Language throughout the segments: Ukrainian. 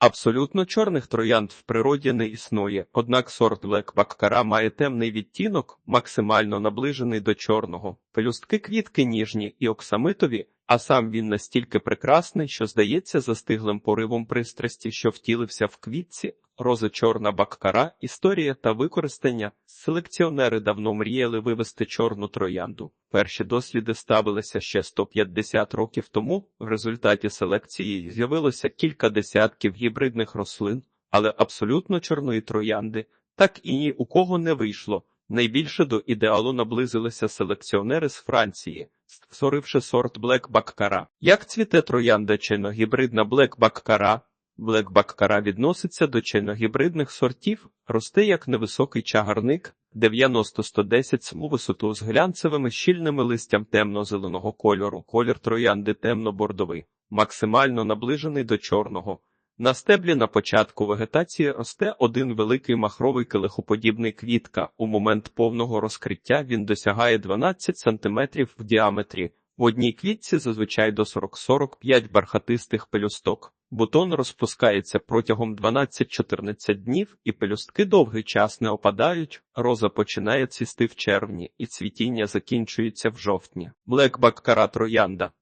Абсолютно чорних троянд в природі не існує, однак сорт Baccara має темний відтінок, максимально наближений до чорного. Пелюстки квітки ніжні і оксамитові, а сам він настільки прекрасний, що здається застиглим поривом пристрасті, що втілився в квітці. Роза чорна баккара, історія та використання. Селекціонери давно мріяли вивести чорну троянду. Перші досліди ставилися ще 150 років тому. В результаті селекції з'явилося кілька десятків гібридних рослин, але абсолютно чорної троянди так і ні у кого не вийшло. Найбільше до ідеалу наблизилися селекціонери з Франції, створивши сорт Black Baccara. Як цвіте троянда чиногібридна Black Baccara? Black Baccara відноситься до чиногібридних сортів, росте як невисокий чагарник 90-110 см висоту з глянцевими щільними листям темно-зеленого кольору, колір троянди темно-бордовий, максимально наближений до чорного. На стеблі на початку вегетації росте один великий махровий килихоподібний квітка. У момент повного розкриття він досягає 12 см в діаметрі. В одній квітці зазвичай до 40-45 бархатистих пелюсток. Бутон розпускається протягом 12-14 днів, і пелюстки довгий час не опадають. Роза починає цвісти в червні, і цвітіння закінчується в жовтні. Блекбак кара троянда.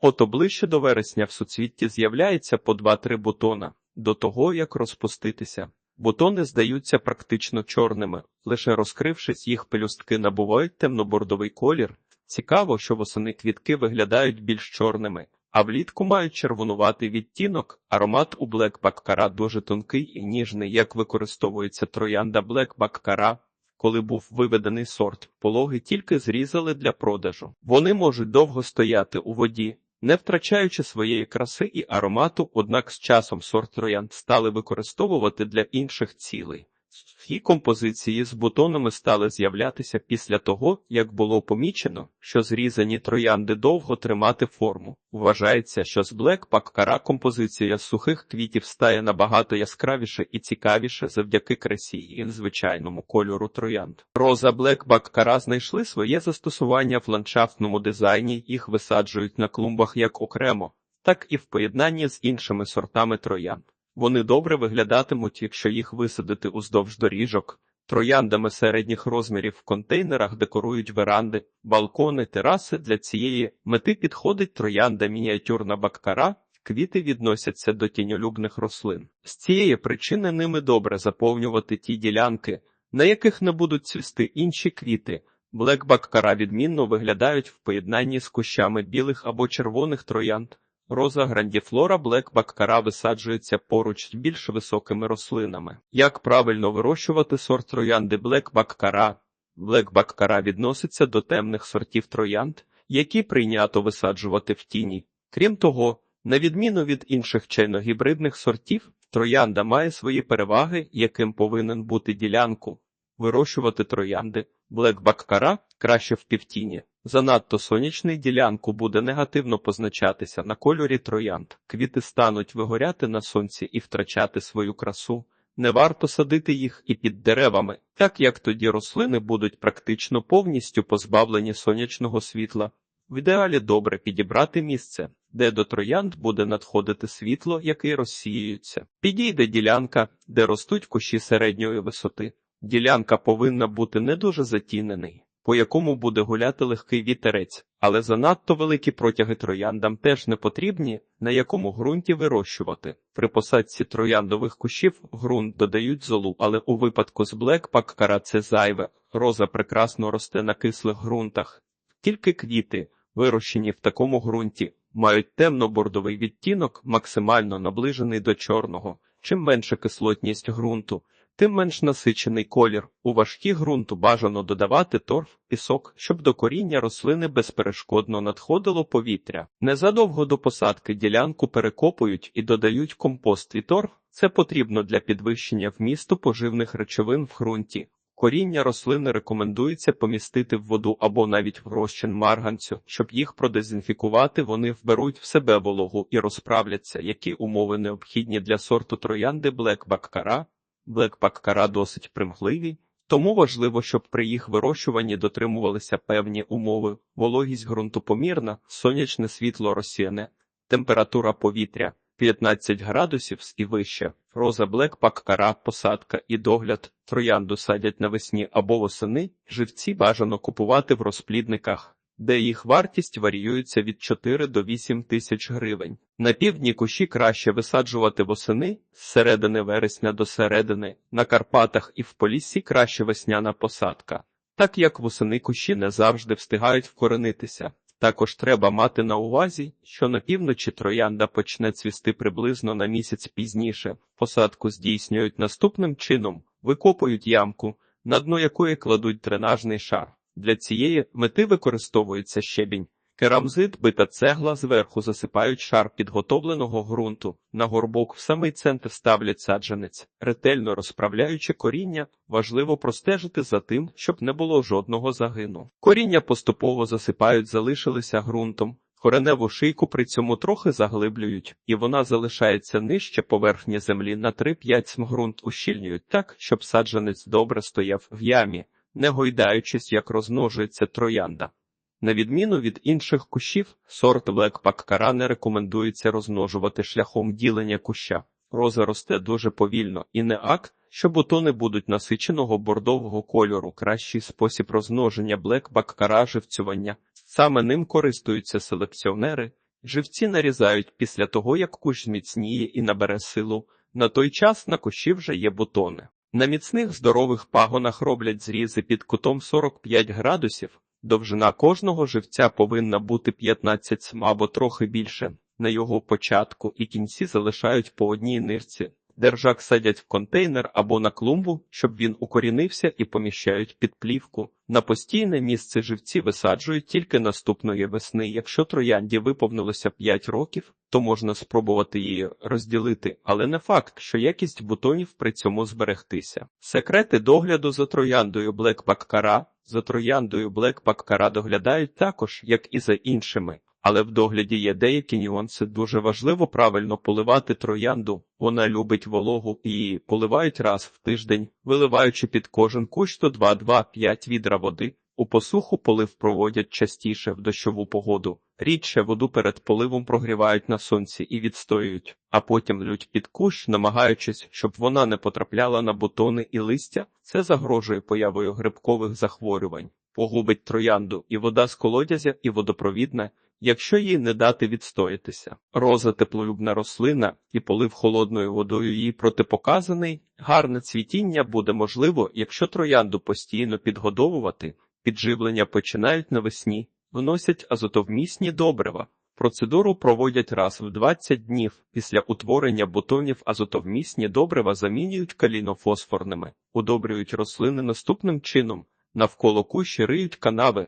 Ото ближче до вересня в суцвітті з'являється по 2-3 бутона, до того як розпуститися. Бутони здаються практично чорними, лише розкрившись, їх пелюстки набувають темнобордовий колір. Цікаво, що восени квітки виглядають більш чорними, а влітку мають червонуватий відтінок. Аромат у Black Baccara дуже тонкий і ніжний, як використовується троянда Black Baccara. Коли був виведений сорт, пологи тільки зрізали для продажу. Вони можуть довго стояти у воді, не втрачаючи своєї краси і аромату, однак з часом сорт троянд стали використовувати для інших цілей. Сухі композиції з бутонами стали з'являтися після того, як було помічено, що зрізані троянди довго тримати форму. Вважається, що з Black Baccara композиція сухих квітів стає набагато яскравіше і цікавіше завдяки красі і звичайному кольору троянд. Роза Black Baccara знайшли своє застосування в ландшафтному дизайні, їх висаджують на клумбах як окремо, так і в поєднанні з іншими сортами троянд. Вони добре виглядатимуть, якщо їх висадити уздовж доріжок. Трояндами середніх розмірів в контейнерах декорують веранди, балкони, тераси. Для цієї мети підходить троянда мініатюрна баккара, квіти відносяться до тіньолюбних рослин. З цієї причини ними добре заповнювати ті ділянки, на яких не будуть цвісти інші квіти. Блек баккара відмінно виглядають в поєднанні з кущами білих або червоних троянд. Роза грандіфлора Блек Баккара висаджується поруч з більш високими рослинами. Як правильно вирощувати сорт троянди Блек Баккара? Блек Баккара відноситься до темних сортів троянд, які прийнято висаджувати в тіні. Крім того, на відміну від інших чайно-гібридних сортів, троянда має свої переваги, яким повинен бути ділянку. Вирощувати троянди Блек Баккара краще в півтіні. Занадто сонячний ділянку буде негативно позначатися на кольорі троянд. Квіти стануть вигоряти на сонці і втрачати свою красу. Не варто садити їх і під деревами, так як тоді рослини будуть практично повністю позбавлені сонячного світла. В ідеалі добре підібрати місце, де до троянд буде надходити світло, яке розсіюється. Підійде ділянка, де ростуть кущі середньої висоти. Ділянка повинна бути не дуже затінений по якому буде гуляти легкий вітерець, але занадто великі протяги трояндам теж не потрібні, на якому ґрунті вирощувати. При посадці трояндових кущів ґрунт додають золу, але у випадку з блекпаккара це зайве. Роза прекрасно росте на кислих ґрунтах. Тільки квіти, вирощені в такому ґрунті, мають темно-бордовий відтінок, максимально наближений до чорного. Чим менша кислотність ґрунту, тим менш насичений колір. У важкі ґрунту бажано додавати торф, пісок, щоб до коріння рослини безперешкодно надходило повітря. Незадовго до посадки ділянку перекопують і додають компост і торф. Це потрібно для підвищення вмісту поживних речовин в ґрунті. Коріння рослини рекомендується помістити в воду або навіть в розчин марганцю, щоб їх продезінфікувати, вони вберуть в себе вологу і розправляться, які умови необхідні для сорту троянди Black Baccara. Блекпаккара досить примхливі, тому важливо, щоб при їх вирощуванні дотримувалися певні умови, вологість ґрунту помірна, сонячне світло розсіяне, температура повітря 15 градусів і вище. Роза Блекпак, кара, посадка і догляд. Троянду садять навесні або восени. Живці бажано купувати в розплідниках, де їх вартість варіюється від 4 до 8 тисяч гривень. На півдні кущі краще висаджувати восени з середини вересня до середини, на Карпатах і в Поліссі краще весняна посадка, так як восени кущі не завжди встигають вкоренитися. Також треба мати на увазі, що на півночі троянда почне цвісти приблизно на місяць пізніше. Посадку здійснюють наступним чином: викопують ямку, на дно якої кладуть дренажний шар. Для цієї мети використовується щебінь. Керамзит, бита цегла зверху засипають шар підготовленого ґрунту. На горбок в самий центр ставлять саджанець. Ретельно розправляючи коріння, важливо простежити за тим, щоб не було жодного загину. Коріння поступово засипають, залишилися ґрунтом. Кореневу шийку при цьому трохи заглиблюють, і вона залишається нижче поверхні землі на 3-5 см ґрунт ущільнюють так, щоб саджанець добре стояв в ямі, не гойдаючись, як розмножується троянда. На відміну від інших кущів, сорт Блекпак-кара не рекомендується розмножувати шляхом ділення куща. Роза росте дуже повільно і не ак, що бутони будуть насиченого бордового кольору. Кращий спосіб розмноження Блекбак-кара живцювання. Саме ним користуються селекціонери. Живці нарізають після того, як кущ зміцніє і набере силу. На той час на кущі вже є бутони. На міцних здорових пагонах роблять зрізи під кутом 45 градусів. Довжина кожного живця повинна бути 15 см або трохи більше. На його початку і кінці залишають по одній нирці. Держак садять в контейнер або на клумбу, щоб він укорінився і поміщають під плівку. На постійне місце живці висаджують тільки наступної весни. Якщо троянді виповнилося 5 років, то можна спробувати її розділити, але не факт, що якість бутонів при цьому зберегтися. Секрети догляду за трояндою Blackback Кара за трояндою Блекпаккара Кара доглядають також, як і за іншими. Але в догляді є деякі нюанси. Дуже важливо правильно поливати троянду. Вона любить вологу і її поливають раз в тиждень, виливаючи під кожен кущ 102-2-5 відра води. У посуху полив проводять частіше в дощову погоду. Рідше воду перед поливом прогрівають на сонці і відстоюють, а потім лють під кущ, намагаючись, щоб вона не потрапляла на бутони і листя. Це загрожує появою грибкових захворювань, погубить троянду і вода з колодязя, і водопровідна якщо їй не дати відстоятися. Роза теплолюбна рослина і полив холодною водою їй протипоказаний, гарне цвітіння буде можливо, якщо троянду постійно підгодовувати, підживлення починають навесні, вносять азотовмісні добрива. Процедуру проводять раз в 20 днів. Після утворення бутонів азотовмісні добрива замінюють калінофосфорними, удобрюють рослини наступним чином. Навколо кущі риють канави,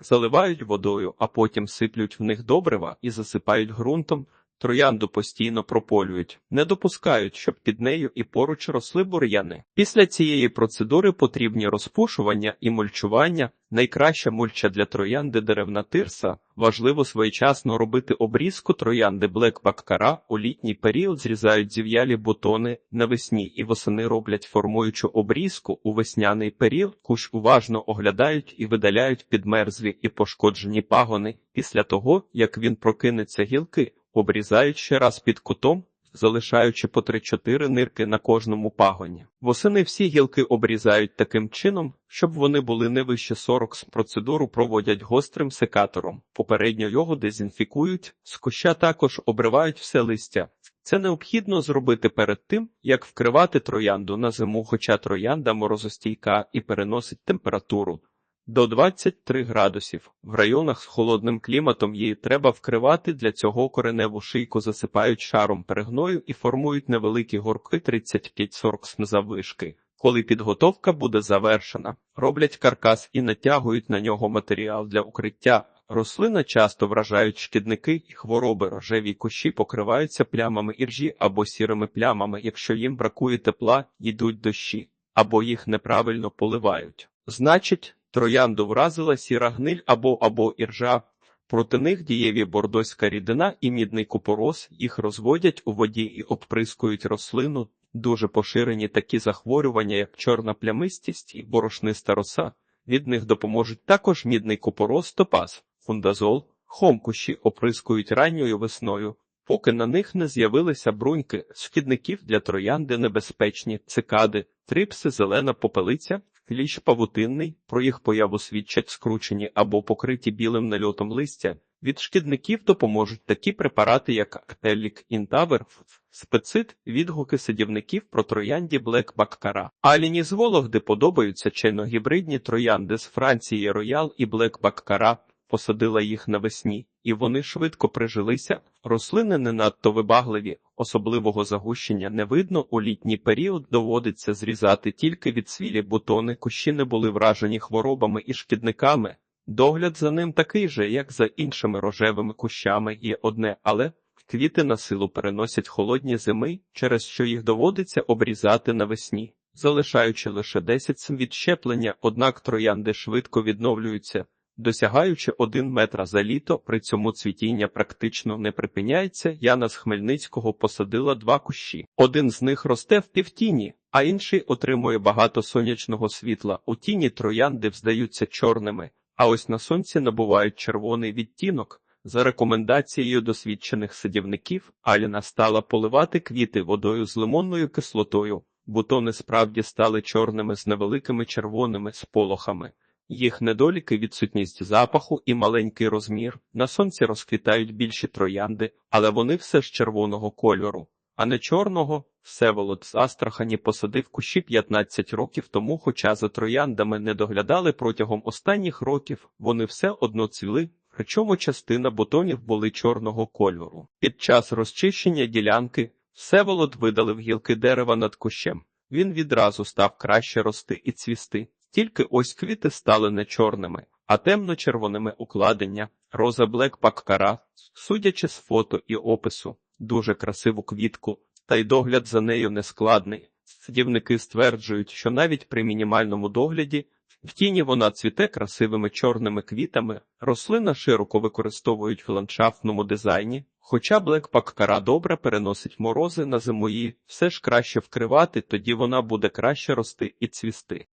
заливають водою, а потім сиплють в них добрива і засипають ґрунтом. Троянду постійно прополюють, не допускають, щоб під нею і поруч росли бур'яни. Після цієї процедури потрібні розпушування і мульчування. Найкраща мульча для троянди деревна тирса. Важливо своєчасно робити обрізку троянди блекбаккара. У літній період зрізають зів'ялі бутони навесні і восени роблять формуючу обрізку. У весняний період кущ уважно оглядають і видаляють підмерзлі і пошкоджені пагони. Після того, як він прокинеться гілки обрізають ще раз під кутом, залишаючи по 3-4 нирки на кожному пагоні. Восени всі гілки обрізають таким чином, щоб вони були не вище 40 з процедуру проводять гострим секатором. Попередньо його дезінфікують, з куща також обривають все листя. Це необхідно зробити перед тим, як вкривати троянду на зиму, хоча троянда морозостійка і переносить температуру до 23 градусів. В районах з холодним кліматом її треба вкривати. Для цього кореневу шийку засипають шаром перегною і формують невеликі горки 35-40 см заввишки. Коли підготовка буде завершена, роблять каркас і натягують на нього матеріал для укриття. Рослина часто вражають шкідники і хвороби. Рожеві кущі покриваються плямами іржі або сірими плямами, якщо їм бракує тепла, йдуть дощі, або їх неправильно поливають. Значить, Троянду вразила сіра гниль або або іржа. Проти них дієві бордоська рідина і мідний купорос, їх розводять у воді і обприскують рослину. Дуже поширені такі захворювання, як чорна плямистість і борошниста роса. Від них допоможуть також мідний купорос топаз, фундазол, хомкуші оприскують ранньою весною. поки на них не з'явилися бруньки, шкідників для троянди небезпечні, цикади, трипси, зелена попелиця, кліщ павутинний, про їх появу свідчать скручені або покриті білим нальотом листя. Від шкідників допоможуть такі препарати, як Актелік Інтавер, специт, відгуки садівників про троянді Блек Баккара. Аліні з Вологди подобаються чайно-гібридні троянди з Франції Роял і Блек Баккара. Посадила їх навесні, і вони швидко прижилися. Рослини не надто вибагливі, особливого загущення не видно. У літній період доводиться зрізати тільки від свілі бутони, кущі не були вражені хворобами і шкідниками. Догляд за ним такий же, як за іншими рожевими кущами, є одне, але квіти на силу переносять холодні зими, через що їх доводиться обрізати навесні, залишаючи лише 10 см від щеплення, однак троянди швидко відновлюються. Досягаючи один метра за літо, при цьому цвітіння практично не припиняється. Яна з Хмельницького посадила два кущі. Один з них росте в півтіні, а інший отримує багато сонячного світла. У тіні троянди здаються чорними, а ось на сонці набувають червоний відтінок. За рекомендацією досвідчених садівників, Аліна стала поливати квіти водою з лимонною кислотою. Бутони справді стали чорними з невеликими червоними сполохами. Їх недоліки відсутність запаху і маленький розмір. На сонці розквітають більші троянди, але вони все ж червоного кольору, а не чорного. Всеволод з Астрахані посадив кущі 15 років тому, хоча за трояндами не доглядали протягом останніх років, вони все одно цвіли, причому частина бутонів були чорного кольору. Під час розчищення ділянки Всеволод видалив гілки дерева над кущем. Він відразу став краще рости і цвісти. Тільки ось квіти стали не чорними, а темно-червоними укладення, роза Блек Паккара, судячи з фото і опису, дуже красиву квітку, та й догляд за нею нескладний. Садівники стверджують, що навіть при мінімальному догляді в тіні вона цвіте красивими чорними квітами, рослина широко використовують в ландшафтному дизайні. Хоча Блек Паккара добре переносить морози на зиму її, все ж краще вкривати, тоді вона буде краще рости і цвісти.